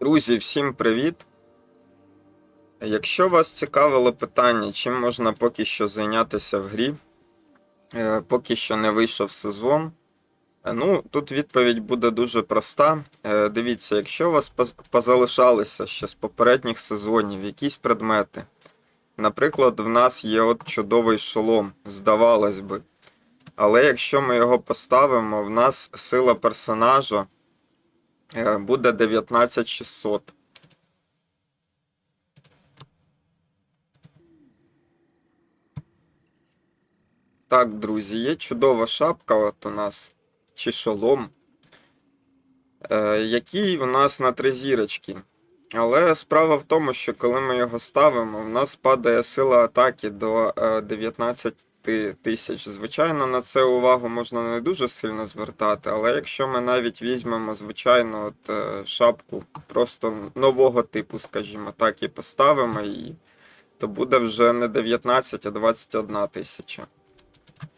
Друзі, всім привіт! Якщо вас цікавило питання, чим можна поки що зайнятися в грі, е, поки що не вийшов сезон, е, ну, тут відповідь буде дуже проста. Е, Дивіться, якщо у вас позалишалися ще з попередніх сезонів якісь предмети, наприклад, в нас є от чудовий шолом, здавалось би. Але якщо ми його поставимо, в нас сила персонажа буде 19600. Так, друзі, є чудова шапка от у нас, чи шолом, е, який у нас на три зірочки. Але справа в тому, що коли ми його ставимо, в нас падає сила атаки до е, 19 тисяч. Звичайно, на це увагу можна не дуже сильно звертати, але якщо ми навіть візьмемо, звичайно, от, е, шапку просто нового типу, скажімо так, і поставимо її, то буде вже не 19, а 21 тисяча.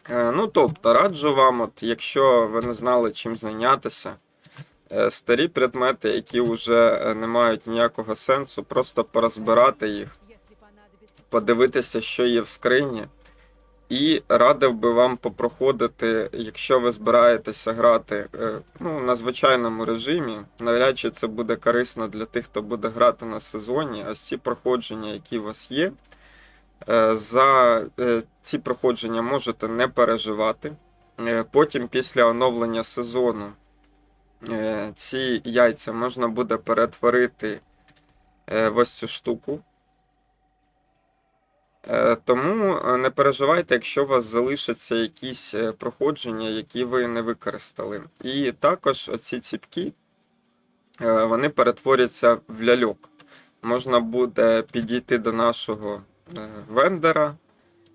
Е, Ну, тобто, раджу вам, от, якщо ви не знали, чим зайнятися, е, старі предмети, які вже не мають ніякого сенсу, просто порозбирати їх, подивитися, що є в скрині. І радив би вам попроходити, якщо ви збираєтеся грати е, ну, на звичайному режимі. Навряд чи це буде корисно для тих, хто буде грати на сезоні. Ось ці проходження, які у вас є, е, за е, ці проходження можете не переживати. Потім, після оновлення сезону, ці яйця можна буде перетворити в ось цю штуку. Е, Тому е, не переживайте, якщо у вас залишаться якісь е, проходження, які ви не використали. І також ці ціпки вони перетворяться в ляльок. Можна буде підійти до нашого вендора,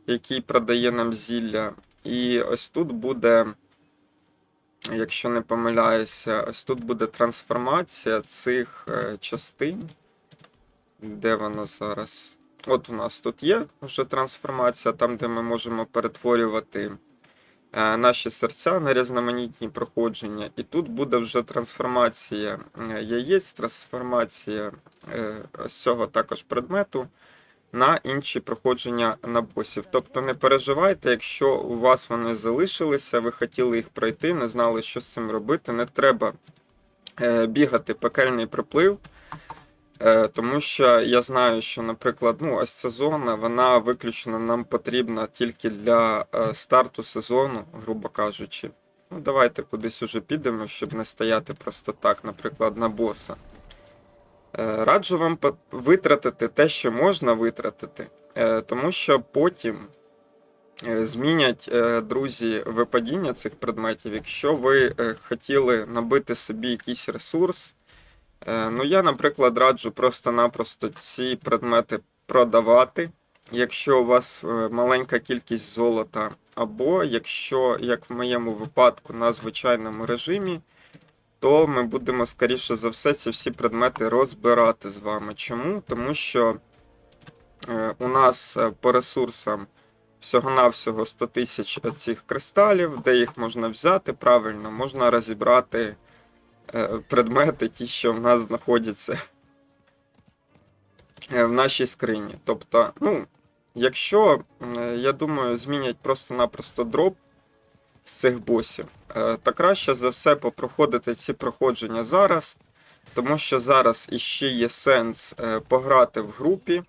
який продає нам зілля. І ось тут буде, якщо не помиляюся, ось тут буде трансформація цих частин. Де вона зараз? От у нас тут є вже трансформація, там, де ми можемо перетворювати е, наші серця на різноманітні проходження. І тут буде вже трансформація е, яєць, трансформація е, ось цього також предмету на інші проходження на босів. Тобто не переживайте, якщо у вас вони залишилися, ви хотіли їх пройти, не знали, що з цим робити. Не треба е, бігати пекельний приплив. Е, Тому що я знаю, що, наприклад, ну, ось ця зона, вона виключно нам потрібна тільки для е, старту сезону, грубо кажучи. Ну, давайте кудись уже підемо, щоб не стояти просто так, наприклад, на боса. Е, Раджу вам витратити те, що можна витратити, тому що потім змінять друзі випадіння цих предметів. Якщо ви хотіли набити собі якийсь ресурс, Ну, я, наприклад, раджу просто-напросто ці предмети продавати, якщо у вас е, маленька кількість золота, або якщо, як в моєму випадку, на звичайному режимі, то ми будемо, скоріше за все, ці всі предмети розбирати з вами. Чому? Тому що е, у нас е, по ресурсам всього-навсього 100 тисяч цих кристалів, де їх можна взяти правильно, можна розібрати е, предмети, ті, що в нас знаходяться е, в нашій скрині. Тобто, ну, якщо, е, я думаю, змінять просто-напросто дроп з цих босів, е, то краще за все попроходити ці проходження зараз, тому що зараз іще є сенс е, пограти в групі.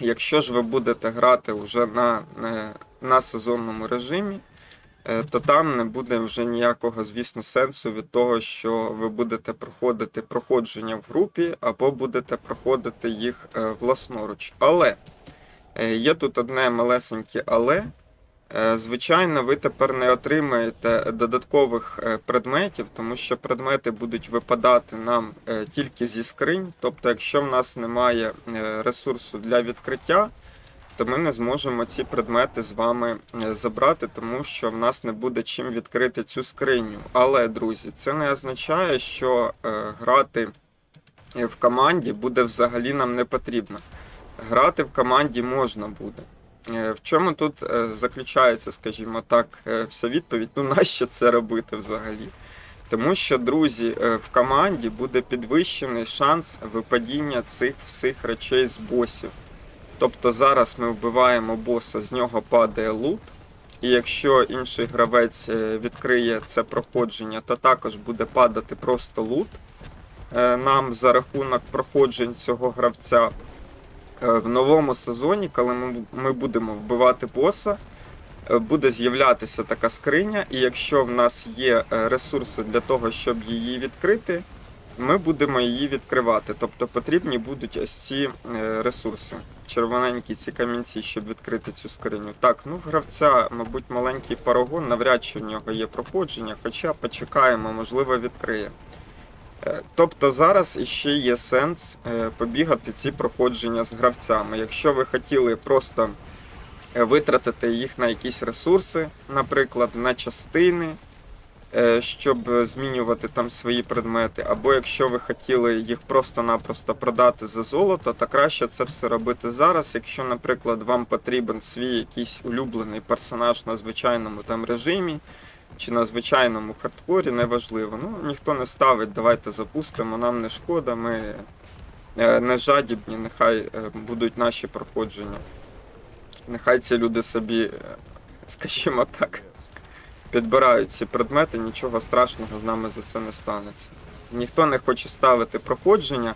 Якщо ж ви будете грати вже на, на, сезонному режимі, Е, то там не буде вже ніякого, звісно, сенсу від того, що ви будете проходити проходження в групі, або будете проходити їх е, власноруч. Але е, є тут одне малесеньке але. Е, Звичайно, ви тепер не отримаєте додаткових е, предметів, тому що предмети будуть випадати нам е, тільки зі скринь. Тобто, якщо в нас немає е, ресурсу для відкриття, то ми не зможемо ці предмети з вами е, забрати, тому що в нас не буде чим відкрити цю скриню. Але, друзі, це не означає, що е, грати е, в команді буде взагалі нам не потрібно. Грати в команді можна буде. В чому тут заключається, скажімо так, вся відповідь? Ну, нащо це робити взагалі? Тому що, друзі, в команді буде підвищений шанс випадіння цих всіх речей з босів. Тобто зараз ми вбиваємо боса, з нього падає лут. І якщо інший гравець е, відкриє це проходження, то також буде падати просто лут е, нам за рахунок проходжень цього гравця. Е, В новому сезоні, коли ми, будемо вбивати боса, буде з'являтися така скриня, і якщо в нас є ресурси для того, щоб її відкрити, ми будемо її відкривати. Тобто потрібні будуть ось ці е, ресурси. Червоненькі ці камінці, щоб відкрити цю скриню. Так, ну в гравця, мабуть, маленький парагон, навряд чи в нього є проходження, хоча почекаємо, можливо, відкриє. Е, Тобто зараз іще є сенс е, побігати ці проходження з гравцями. Якщо ви хотіли просто витратити їх на якісь ресурси, наприклад, на частини, щоб е, змінювати там свої предмети, або якщо ви хотіли їх просто-напросто продати за золото, то краще це все робити зараз. Якщо, наприклад, вам потрібен свій якийсь улюблений персонаж на звичайному там режимі, чи на звичайному хардкорі, неважливо. Ну, ніхто не ставить, давайте запустимо, нам не шкода, ми е, не жадібні, нехай е, будуть наші проходження. Нехай ці люди собі, скажімо так, підбирають ці предмети, нічого страшного з нами за це не станеться. Ніхто не хоче ставити проходження.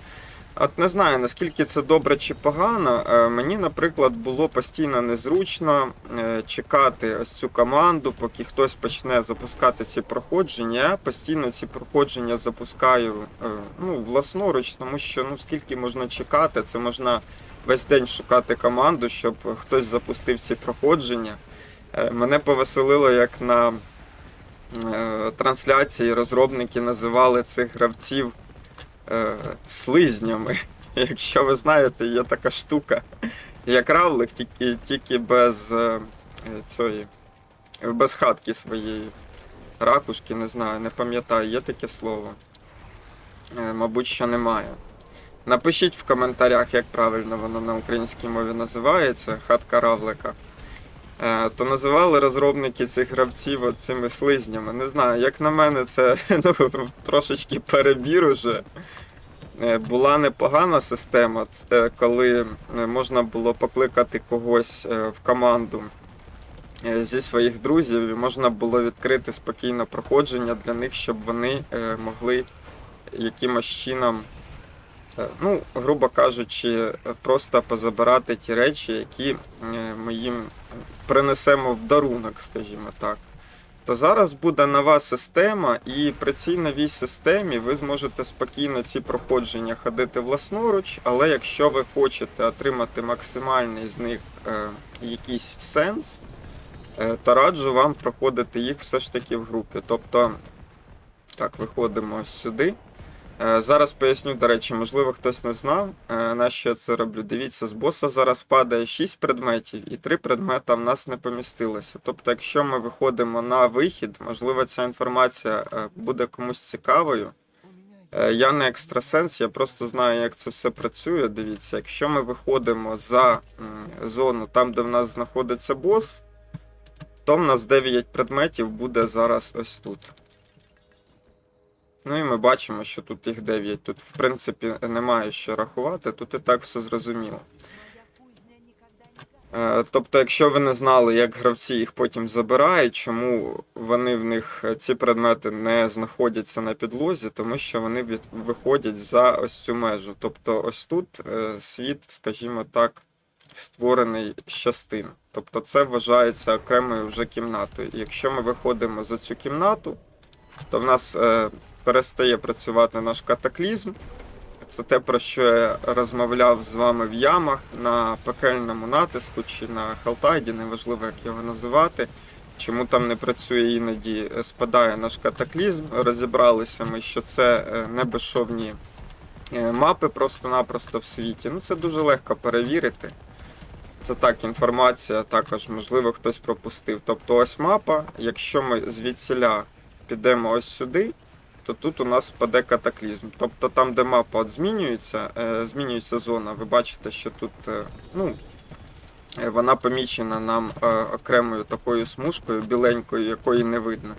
От не знаю, наскільки це добре чи погано. Е, Мені, наприклад, було постійно незручно е, чекати ось цю команду, поки хтось почне запускати ці проходження. Я постійно ці проходження запускаю е, ну, власноруч, тому що ну скільки можна чекати, це можна весь день шукати команду, щоб хтось запустив ці проходження. Е, Мене повеселило, як на е, трансляції розробники називали цих гравців е, слизнями. Якщо ви знаєте, є така штука, як равлик, тільки, тільки без цієї, без хатки своєї. Ракушки, не знаю, не пам'ятаю, є таке слово. Мабуть, що немає. Напишіть в коментарях, як правильно воно на українській мові називається, хатка равлика. Е, То називали розробники цих гравців цими слизнями. Не знаю, як на мене, це ну, трошечки перебір уже. Е, Була непогана система, коли е, можна було покликати когось в команду зі своїх друзів, і можна було відкрити спокійно проходження для них, щоб вони могли якимось чином, ну, грубо кажучи, е, просто позабирати ті речі, які е, ми їм принесемо в дарунок, скажімо так. То зараз буде нова система, і при цій новій системі ви зможете спокійно ці проходження ходити власноруч, але якщо ви хочете отримати максимальний з них е, якийсь сенс, е, то раджу вам проходити їх все ж таки в групі. Тобто, так, виходимо сюди. Е, Зараз поясню, до речі, можливо, хтось не знав, е, на що я це роблю. Дивіться, з боса зараз падає 6 предметів, і 3 предмета в нас не помістилося. Тобто, якщо ми виходимо на вихід, можливо, ця інформація е, буде комусь цікавою. Я не екстрасенс, я просто знаю, як це все працює. Дивіться, якщо ми виходимо за зону, там, де в нас знаходиться бос, то в нас 9 предметів буде зараз ось тут. Ну і ми бачимо, що тут їх 9. Тут, в принципі, немає що рахувати, тут і так все зрозуміло. Е, Тобто, якщо ви не знали, як гравці їх потім забирають, чому вони в них е, ці предмети не знаходяться на підлозі, тому що вони від, виходять за ось цю межу. Тобто, ось тут е, світ, скажімо так, створений з частин. Тобто, це вважається окремою вже кімнатою. Якщо ми виходимо за цю кімнату, то в нас перестає працювати наш катаклізм. Це те, про що я розмовляв з вами в ямах на пекельному натиску чи на Халтайді, неважливо, як його називати. Чому там не працює іноді, е, спадає наш катаклізм. Розібралися ми, що це е, не безшовні е, мапи просто-напросто в світі. Ну, це дуже легко перевірити. Це так, інформація також, можливо, хтось пропустив. Тобто ось мапа, якщо ми звідсіля підемо ось сюди, то тут у нас спаде катаклізм. Тобто там, де мапа змінюється, е, змінюється зона, ви бачите, що тут е, ну, е, вона помічена нам окремою такою смужкою, біленькою, якої не видно.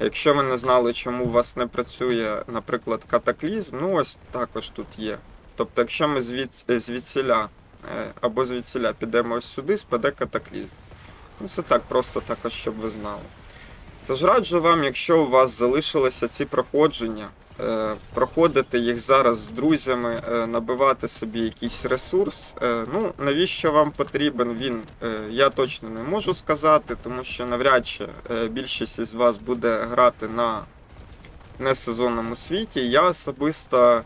Якщо ви не знали, чому у вас не працює, наприклад, катаклізм, ну ось також тут є. Тобто, якщо ми звід, звідсіля або звідсіля підемо ось сюди, спаде катаклізм. Ну, це так, просто також, щоб ви знали. Тож раджу вам, якщо у вас залишилися ці проходження, е, проходити їх зараз з друзями, е, набивати собі якийсь ресурс. Е, ну, навіщо вам потрібен він, я точно не можу сказати, тому що навряд чи більшість із вас буде грати на несезонному світі. Я особисто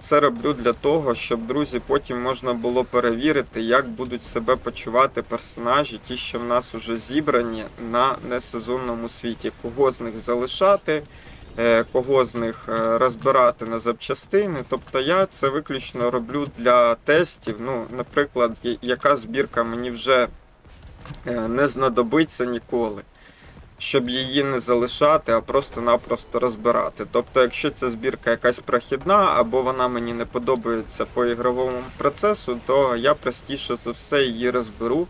це роблю для того, щоб друзі потім можна було перевірити, як будуть себе почувати персонажі, ті, що в нас вже зібрані на несезонному світі, кого з них залишати. е, Кого з них е, розбирати на запчастини. Тобто я це виключно роблю для тестів. Ну, наприклад, яка збірка мені вже е, не знадобиться ніколи, щоб її не залишати, а просто-напросто розбирати. Тобто, якщо ця збірка якась прохідна, або вона мені не подобається по ігровому процесу, то я простіше за все її розберу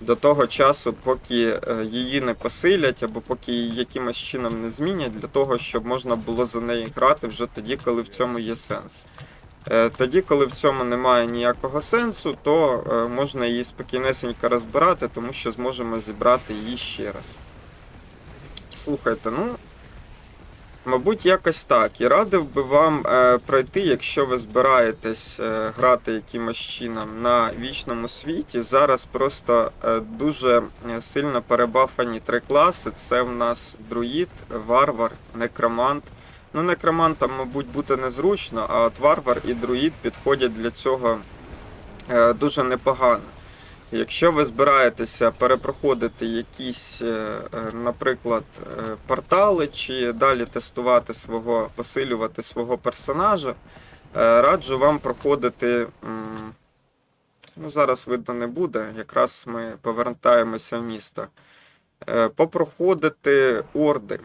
до того часу, поки е, її не посилять, або поки її якимось чином не змінять, для того, щоб можна було за неї грати вже тоді, коли в цьому є сенс. Е, Тоді, коли в цьому немає ніякого сенсу, то е, можна її спокійнесенько розбирати, тому що зможемо зібрати її ще раз. Слухайте, ну. Мабуть, якось так. І радив би вам е, пройти, якщо ви збираєтесь е, грати якимось чином на вічному світі. Зараз просто е, дуже е, сильно перебафані три класи. Це в нас друїд, варвар, некромант. Ну, некромантам, мабуть, бути незручно, а от варвар і друїд підходять для цього е, дуже непогано. Якщо ви збираєтеся перепроходити якісь, е, е, наприклад, е, портали чи далі тестувати свого, посилювати свого персонажа, раджу вам проходити. Ну, зараз видно не буде, якраз ми повертаємося в місто. Попроходити орди.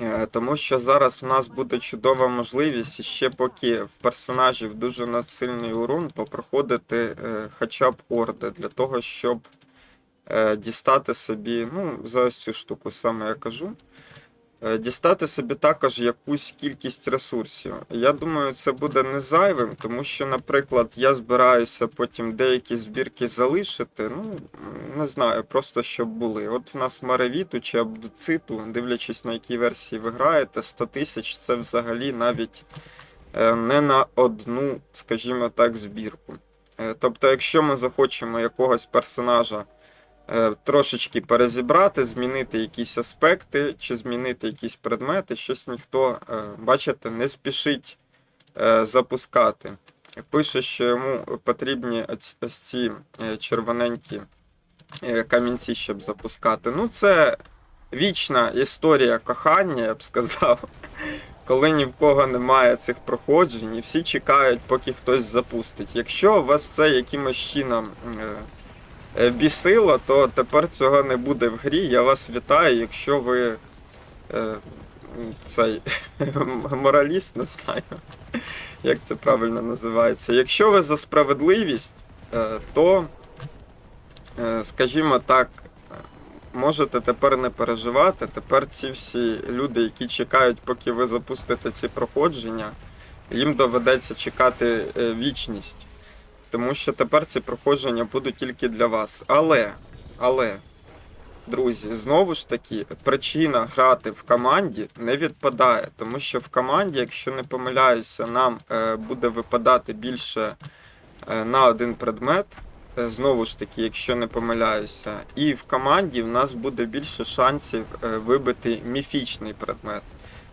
Е, Тому що зараз в нас буде чудова можливість, ще поки в персонажів дуже надсильний урон, попроходити е, хоча б орди для того, щоб е, дістати собі, ну, за ось цю штуку саме я кажу. Е, Дістати собі також якусь кількість ресурсів. Я думаю, це буде не зайвим, тому що, наприклад, я збираюся потім деякі збірки залишити. Ну, не знаю, просто щоб були. От в нас Маревіту чи Абдуциту, дивлячись на якій версії ви граєте, 100 тисяч це взагалі навіть е, не на одну, скажімо так, збірку. Е, Тобто, якщо ми захочемо якогось персонажа трошечки перезібрати, змінити якісь аспекти чи змінити якісь предмети, щось ніхто, е, бачите, не спішить е, запускати. Пише, що йому потрібні ось- ці е, червоненькі е, камінці, щоб запускати. Ну, це вічна історія кохання, я б сказав. Коли ні в кого немає цих проходжень, і всі чекають, поки хтось запустить. Якщо вас це якимось чином е, е, бісило, то тепер цього не буде в грі. Я вас вітаю, якщо ви е, цей мораліст, не знаю, як це правильно називається. Якщо ви за справедливість, е, то, е, скажімо так, можете тепер не переживати. Тепер ці всі люди, які чекають, поки ви запустите ці проходження, їм доведеться чекати е, вічність. Тому що тепер ці проходження будуть тільки для вас. Але, але, друзі, знову ж таки, причина грати в команді не відпадає. Тому що в команді, якщо не помиляюся, нам е, буде випадати більше е, на один предмет. Е, Знову ж таки, якщо не помиляюся, і в команді в нас буде більше шансів вибити міфічний предмет.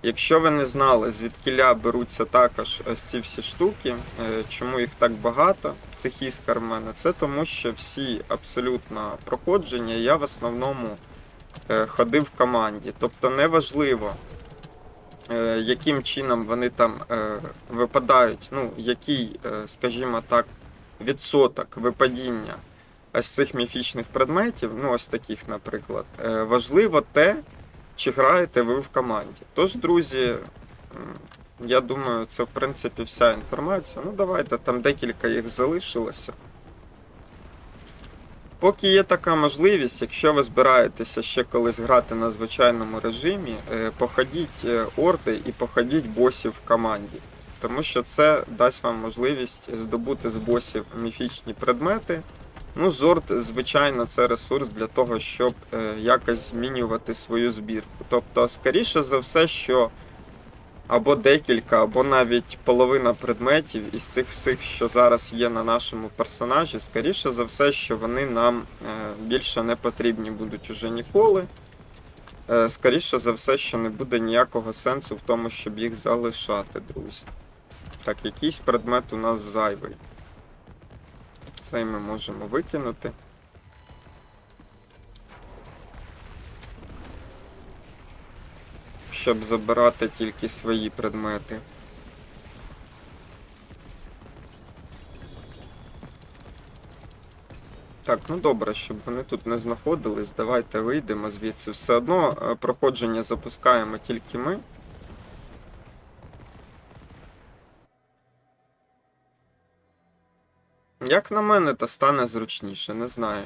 Якщо ви не знали, звідкіля беруться також ось ці всі штуки, е, чому їх так багато, цих іскар в мене, це тому, що всі абсолютно проходження я в основному е, ходив в команді. Тобто неважливо, е, яким чином вони там випадають, ну, який, скажімо так, відсоток випадіння ось цих міфічних предметів, ну ось таких, наприклад, важливо те, чи граєте ви в команді. Тож, друзі, я думаю, це в принципі вся інформація. Ну, давайте, там декілька їх залишилося. Поки є така можливість, якщо ви збираєтеся ще колись грати на звичайному режимі, е, походіть е, орди і походіть босів в команді. Тому що це дасть вам можливість здобути з босів міфічні предмети. Ну, Зорд, звичайно, це ресурс для того, щоб е, якось змінювати свою збірку. Тобто, скоріше за все, що або декілька, або навіть половина предметів із цих всіх, що зараз є на нашому персонажі, скоріше за все, що вони нам е, більше не потрібні будуть уже ніколи. Е, Скоріше за все, що не буде ніякого сенсу в тому, щоб їх залишати, друзі. Так, якийсь предмет у нас зайвий. Цей ми можемо викинути. Щоб забирати тільки свої предмети. Так, ну добре, щоб вони тут не знаходились, давайте вийдемо звідси. Все одно е, проходження запускаємо тільки ми. Як на мене, то стане зручніше, не знаю.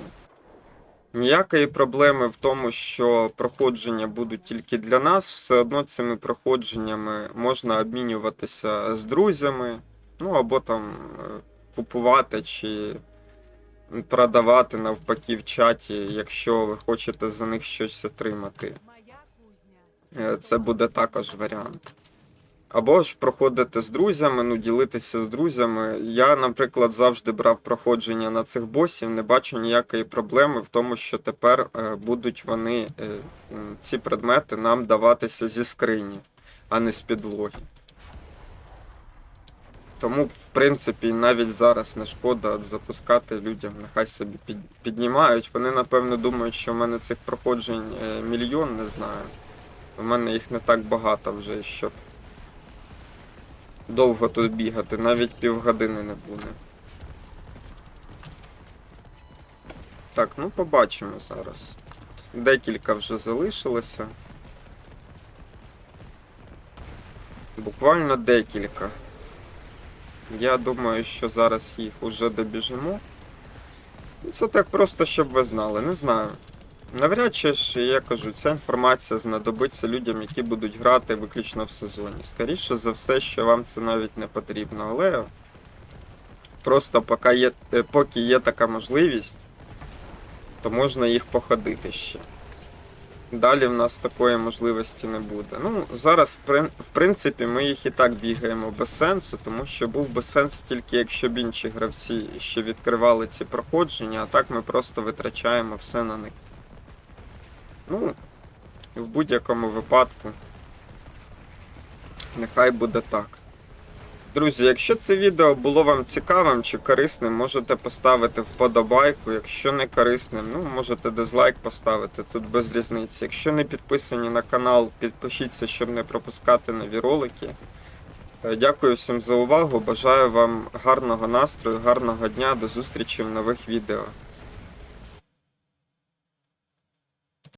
Ніякої проблеми в тому, що проходження будуть тільки для нас, все одно цими проходженнями можна обмінюватися з друзями, ну або там е, купувати чи продавати навпаки в чаті, якщо ви хочете за них щось отримати. Е, Це буде також варіант. Або ж проходити з друзями, ну ділитися з друзями. Я, наприклад, завжди брав проходження на цих босів, не бачу ніякої проблеми в тому, що тепер е, будуть вони, е, ці предмети, нам даватися зі скрині, а не з підлоги. Тому, в принципі, навіть зараз не шкода запускати людям, нехай собі піднімають. Вони, напевно, думають, що в мене цих проходжень е, мільйон, не знаю. У мене їх не так багато вже, щоб довго тут бігати, навіть півгодини не буде. Так, ну побачимо зараз. Декілька вже залишилося. Буквально декілька. Я думаю, що зараз їх уже добіжимо. Ну, Це так просто, щоб ви знали, не знаю. Навряд чи ж, я кажу, ця інформація знадобиться людям, які будуть грати виключно в сезоні. Скоріше за все, що вам це навіть не потрібно, але просто поки є, е, поки є така можливість, то можна їх походити ще. Далі в нас такої можливості не буде. Ну, зараз, в принципі, ми їх і так бігаємо без сенсу, тому що був би сенс тільки якщо б інші гравці ще відкривали ці проходження, а так ми просто витрачаємо все на них. Ну, в будь-якому випадку. Нехай буде так. Друзі, якщо це відео було вам цікавим чи корисним, можете поставити вподобайку. Якщо не корисним, ну можете дизлайк поставити, тут без різниці. Якщо не підписані на канал, підпишіться, щоб не пропускати нові ролики. Е, Дякую всім за увагу. Бажаю вам гарного настрою, гарного дня, до зустрічі в нових відео.